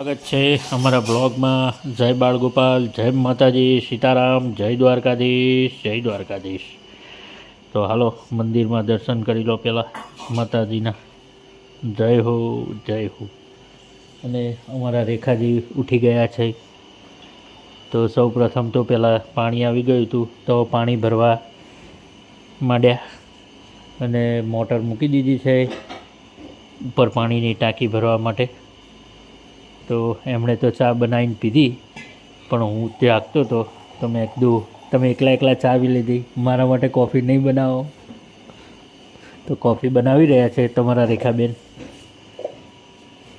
સ્વાગત છે અમારા બ્લોગમાં. જય બાળગોપાલ, જય માતાજી, સીતારામ, જય દ્વારકાધીશ જય દ્વારકાધીશ. તો હાલો, મંદિરમાં દર્શન કરી લો પહેલાં માતાજીના. જય હો જય હો. અને અમારા રેખાજી ઉઠી ગયા છે. તો સૌ પ્રથમ તો પહેલાં પાણી આવી ગયું હતું, તો પાણી ભરવા માંડ્યા. અને મોટર મૂકી દીધી છે, ઉપર પાણીની ટાંકી ભરવા માટે. તો એમણે તો ચા બનાવીને પીધી, પણ હું ત્યાગતો હતો તો મેં કીધું, તમે એકલા એકલા ચા પી લીધી, મારા માટે કોફી નહીં બનાવો. તો કોફી બનાવી રહ્યા છે તમારા રેખાબેન.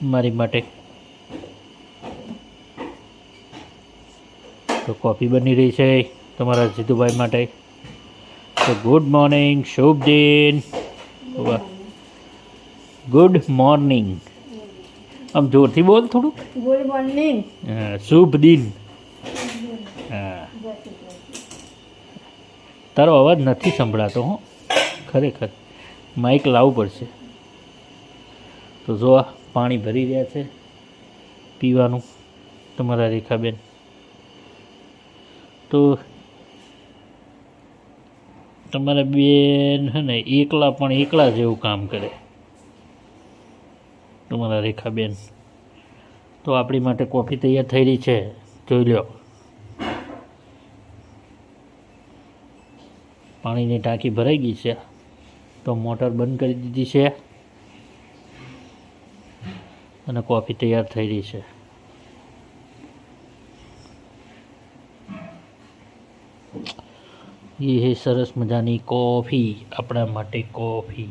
મારી માટે. તો કોફી બની રહી છે તમારા જીતુભાઈ માટે. તો ગુડ મોર્નિંગ શુભ દિન ગુડ મોર્નિંગ. આમ જોરથી બોલ થોડુંક. Good morning. હા, શુભ દિન. તારો અવાજ નથી સંભળાતો હો. ખરેખર. માઇક લાવવું પડશે. તો જો પાણી ભરી રહ્યા છે. પીવાનું તમારા રેખાબેન. તો તમારા બેન હે ને એકલા પણ એકલા જેવું કામ કરે. તમારા રેખાબેન. તો આપણી માટે કોફી તૈયાર થઈ રહી છે. જોઈ લો પાણીની ટાંકી ભરાઈ ગઈ છે. તો મોટર બંધ કરી દીધી છે. અને કોફી તૈયાર થઈ રહી છે. એ સરસ મજાની કોફી. આપણા માટે કોફી.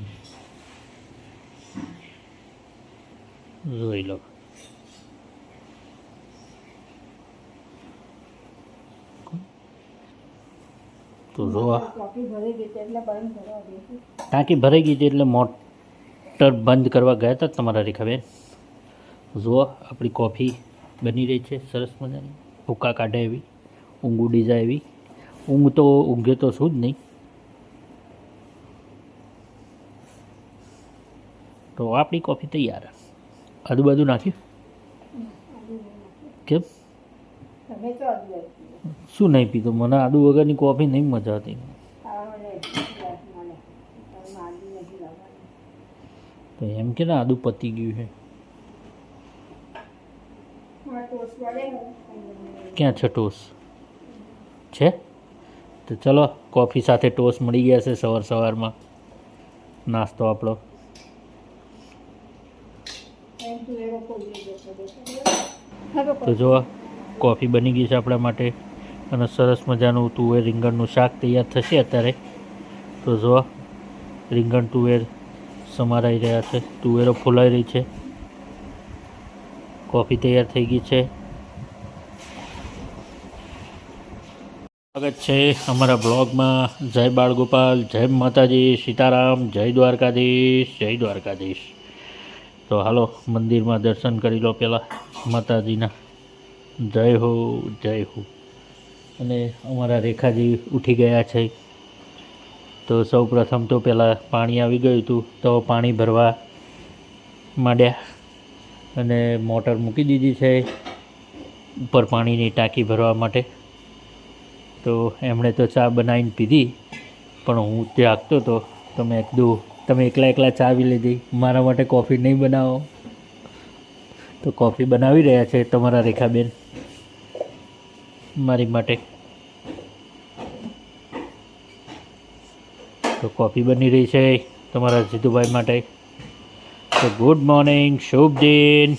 જોઈ લો. તો જો આ કોફી ભરી ગઈ છે એટલે બંધ કરવા દઈશું ટાંકી ભરાઈ ગઈ હતી એટલે મોટર બંધ કરવા ગયા હતા તમારા રેખાબેન. જુઓ આપણી કોફી બની રહી છે સરસ મજાની. ભૂકા કાઢે એવી ઊંઘ ઉડી જાય એવી. ઊંઘ તો ઊંઘે તો શું જ નહીં. તો આપણી કોફી તૈયાર. આદુ બાજુ નાખ્યું કેમ. શું નહીં પીતો મને આદુ વગરની કોફી નહીં મજા આવતી. તો એમ કે ને આદુ પતી ગયું છે. ક્યાં છે ટોસ છે તો ચલો, કોફી સાથે ટોસ મળી ગયા છે સવાર સવારમાં નાસ્તો આપણો એમ તું જો કોફી બની ગઈ છે આપણા માટે અને સરસ મજાનું તુવેર રીંગણનું શાક તૈયાર થશે અત્યારે. તો જો રીંગણ તુવેર સમારાઈ રહ્યા છે, તુવેરો ફૂલાઈ રહી છે. કોફી તૈયાર થઈ ગઈ છે. સ્વાગત છે અમારા બ્લોગમાં. જય બાળગોપાલ, જય માતાજી, સીતારામ, જય દ્વારકાધીશ જય દ્વારકાધીશ. તો હાલો, મંદિરમાં દર્શન કરી લો પહેલાં માતાજીના. જય હો જય હો. અને અમારા રેખાજી ઉઠી ગયા છે. તો સૌ પ્રથમ તો પહેલાં પાણી આવી ગયું હતું, તો પાણી ભરવા માંડ્યા. અને મોટર મૂકી દીધી છે, ઉપર પાણીની ટાંકી ભરવા માટે. તો એમણે તો ચા બનાવીને પીધી, પણ હું ત્યાગતો હતો તો મેં કીધું તમે એકલા એકલા ચા પી લીધી. મારા માટે કોફી નહીં બનાવો. તો કોફી બનાવી રહ્યા છે તમારા રેખાબેન. મારી માટે. તો કોફી બની રહી છે તમારા જીતુભાઈ માટે. તો ગુડ મોર્નિંગ શુભ દિન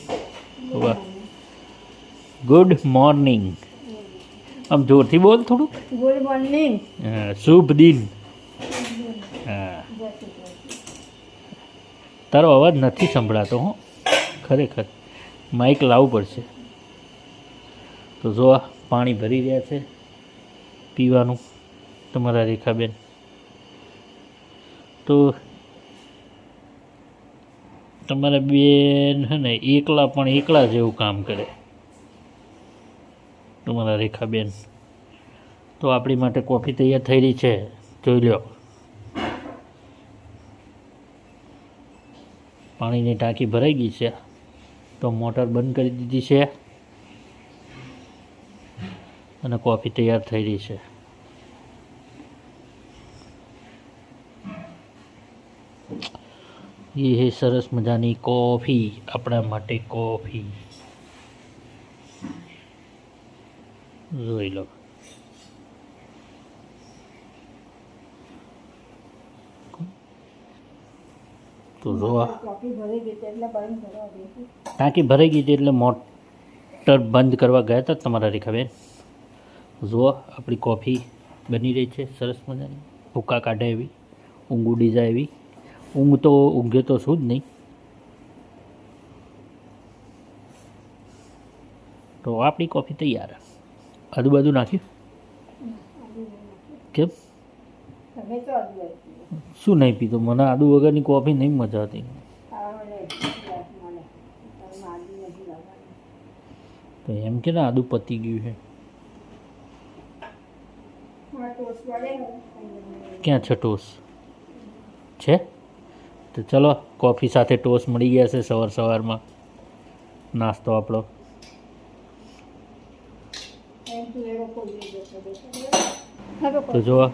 ગુડ મોર્નિંગ. આમ જોરથી બોલ થોડુંક. Good morning. શુભ દિન તારો અવાજ નથી સંભળાતો, હો. ખરેખર. માઇક લાવવું પડશે. તો જો આ પાણી ભરી રહ્યા છે પીવાનું તમારા રેખાબેન. તો તમારા બેન હે ને એકલા પણ એકલા જેવું કામ કરે. તમારા રેખાબેન. તો આપણી માટે કોફી તૈયાર થઈ રહી છે. જોઈ લો પાણીની ટાંકી ભરાઈ ગઈ છે, તો મોટર બંધ કરી દીધી છે અને કોફી તૈયાર થઈ રહી છે. એ હે સરસ મજાની કોફી, આપણા માટે કોફી. જોઈ લો. તો દઈશું ટાંકી ભરાઈ ગઈ હતી એટલે મોટર બંધ કરવા ગયા હતા તમારા રેખાબેન જુઓ આપણી કોફી બની રહી છે સરસ મજાની. ભૂકા કાઢે એવી ઊંઘ ઉડી જાય એવી. ઊંઘ તો ઊંઘે તો શું જ નહીં. તો આપણી કોફી તૈયાર. આદુ બાજુ નાખ્યું. કેમ? તમે તો શું નહીં પીતો? મને આદુ વગરની કોફી નહીં મજા લાવવાનું તો એમ કે ને આદુ પતી ગયું છે. ક્યાં છે ટોસ? છે? તો ચલો, કોફી સાથે ટોસ મળી ગયા છે સવાર સવારમાં. નાસ્તો આપણો. તો જો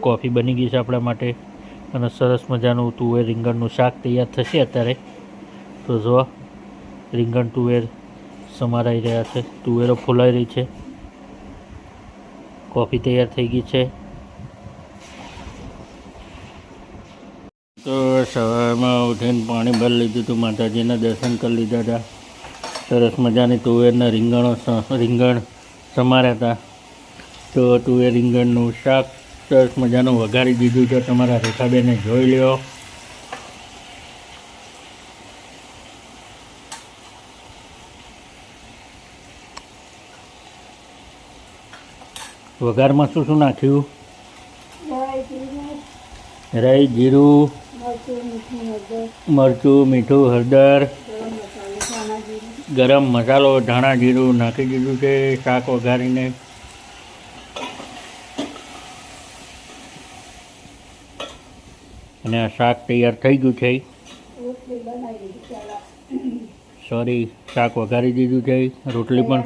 કોફી બની ગઈ છે આપણા માટે. અને સરસ મજાનું તુવેર રીંગણનું શાક તૈયાર થશે અત્યારે. તો જો, રીંગણ તુવેર સમારાઈ રહ્યા છે. તુવેરો ફૂલાઈ રહી છે. કોફી તૈયાર થઈ ગઈ છે. તો સવારમાં ઉઠીને પાણી ભરી લીધું હતું. માતાજીના દર્શન કરી લીધા હતા. સરસ મજાની તુવેરના રીંગણો રીંગણ સમાર્યા હતા. તો તુવેર રીંગણનું શાક સરસ મજાનું વઘારી દીધું છે. તમારા રેખાબેને જોઈ લ્યો. વઘારમાં શું શું નાખ્યું? રાઈ જીરું, મરચું, મીઠું હળદર, ગરમ મસાલો, ધાણા જીરું નાખી દીધું છે. શાક વઘારીને અને આ શાક તૈયાર થઈ ગયું છે. સોરી શાક વઘારી દીધું છે. રોટલી પણ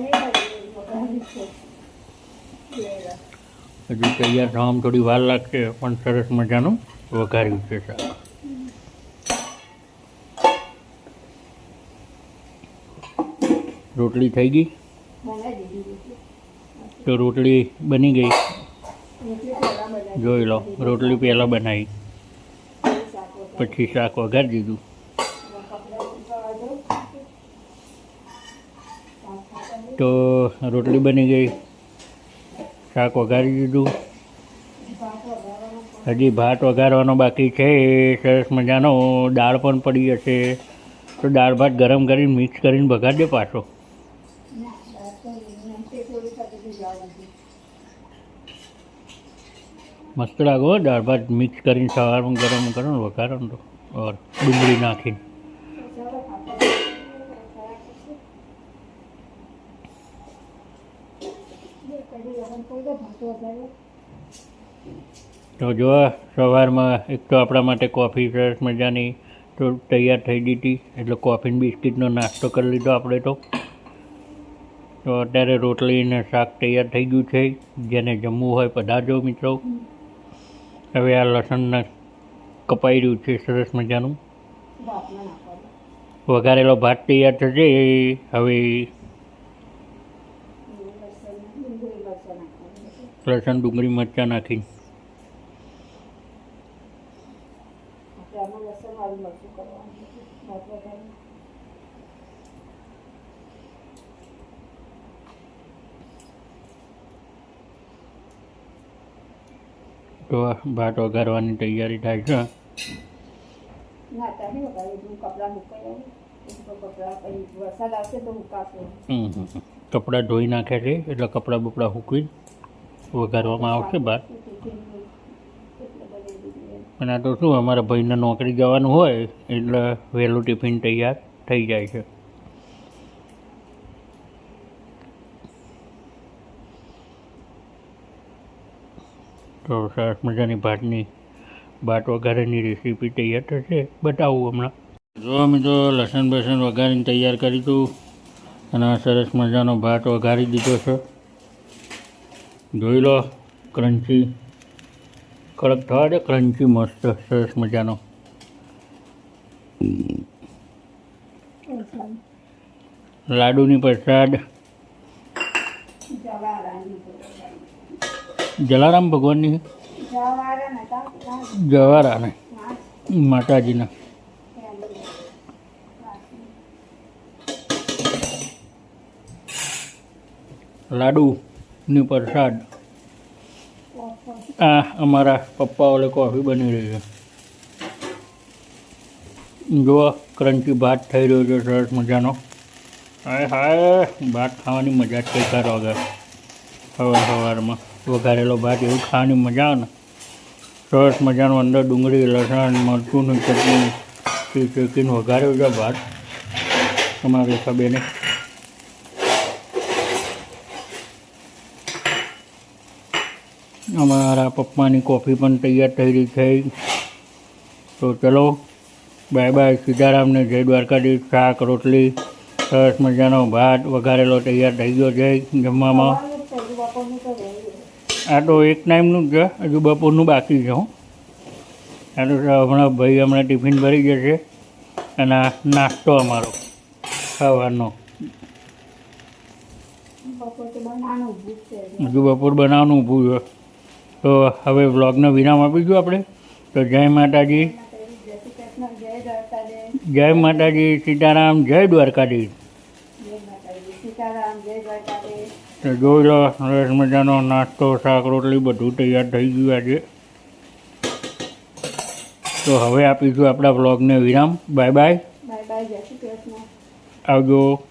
હજુ તૈયાર થવામાં થોડી વાર લાગશે પણ સરસ મજાનું વઘાર્યું છે શાક. રોટલી થઈ ગઈ? તો રોટલી બની ગઈ? જોઈ લો રોટલી પહેલાં બનાવી. પછી શાક વઘારી દીધું. તો રોટલી બની ગઈ. શાક વઘારી દીધું. હજી ભાત વઘારવાનો બાકી છે. સરસ મજાનો દાળ પણ પડી હશે. તો દાળ ભાત ગરમ કરીને મિક્સ કરીને વઘારી દે પાછો ના દાળ તો નહીં. તે થોડી ખાધી જવાનું મસ્ત લાગો દાળ ભાત મિક્સ કરીને સવારમાં ગરમ કરો ને વઘારો ને ઓર ડુંગળી નાખીને. તો જો સવારમાં એક તો આપણા માટે કોફી સરસ મજાની તો તૈયાર થઈ દીધી એટલે કોફી બિસ્કિટનો નાસ્તો કરી લીધો આપણે તો. તો અત્યારે રોટલી ને શાક તૈયાર થઈ ગયું છે, જેને જમવું હોય પધારજો મિત્રો. હવે આ લસણને કપાઈ રહ્યું છે, સરસ મજાનું. વઘારેલો ભાત તૈયાર થશે હવે લસણ ડુંગળી મરચાં નાખવાનું લસણ ડુંગળી મરચાં નાખીને આપણે આમાં લસણ વાળું મરચું કરવાનું ભાત વઘારવાનું તો ભાત વઘારવાની તૈયારી થાય છે? કપડાં ધોઈ નાખ્યા છે એટલે કપડાં બપડા સૂકવી વઘારવામાં આવશે એમ. અને આ તો શું અમારા ભાઈને નોકરી જવાનું હોય એટલે વહેલું ટિફિન તૈયાર થઈ જાય છે. તો સરસ મજાની ભાતની ભાત વઘારેની રેસીપી તૈયાર થશે. બતાવું હમણાં. જો અમે તો લસણ બસણ વઘારીને તૈયાર કરી તું અને સરસ મજાનો ભાત વઘારી દીધો છે. જોઈ લો ક્રન્ચી કડક થવા દે ક્રન્ચી મસ્ત, સરસ મજાનો. લાડુની પ્રસાદ જવારાની જલારામ ભગવાનની જવારાને માતાજીના. લાડુની પ્રસાદ. આ અમારા પપ્પા ઓલે કોફી બની રહી છે. જુઓ, ક્રંચી ભાત થઈ રહ્યો છે, સરસ મજાનો. હાય હાય, ભાત ખાવાની મજા જ કંઈ કરો વગર સવાર સવારમાં. વઘારેલો ભાત એવું ખાવાની મજા ને. સરસ મજાનો અંદર ડુંગળી, લસણ મરચુંની ચટણી ચેકીને વઘાર્યો છે ભાત. અમારે સબેને અમારા પપ્પાની કોફી પણ તૈયાર થઈ રહી છે. તો ચલો, બાય બાય, સીતારામને જય દ્વારકાધીશ, શાક, રોટલી, સરસ મજાનો ભાત વઘારેલો તૈયાર થઈ ગયો છે જમવામાં. આ તો એક ટાઈમનું જ છે હજુ બપોરનું બાકી છે હો. આ તો હમણાં ભાઈ હમણાં ટિફિન ભરી જશે અને આ નાસ્તો અમારો ખાવાનો. હજુ બપોર બનાવવાનું ઊભું છે. તો હવે વ્લોગનો વિરામ આપીશું આપણે. તો જય માતાજી. જય માતાજી. સીતારામ જય દ્વારકાધીશ. સીતારામ જય દ્વારકાધીશ. તો જોઈ લો સરસ મજાનો નાસ્તો શાક રોટલી બધું તૈયાર થઈ ગયું આજે. તો હવે આપીશું આપણા વ્લોગને વિરામ. Bye bye. બાય બાય જય શ્રી કૃષ્ણ. આવજો.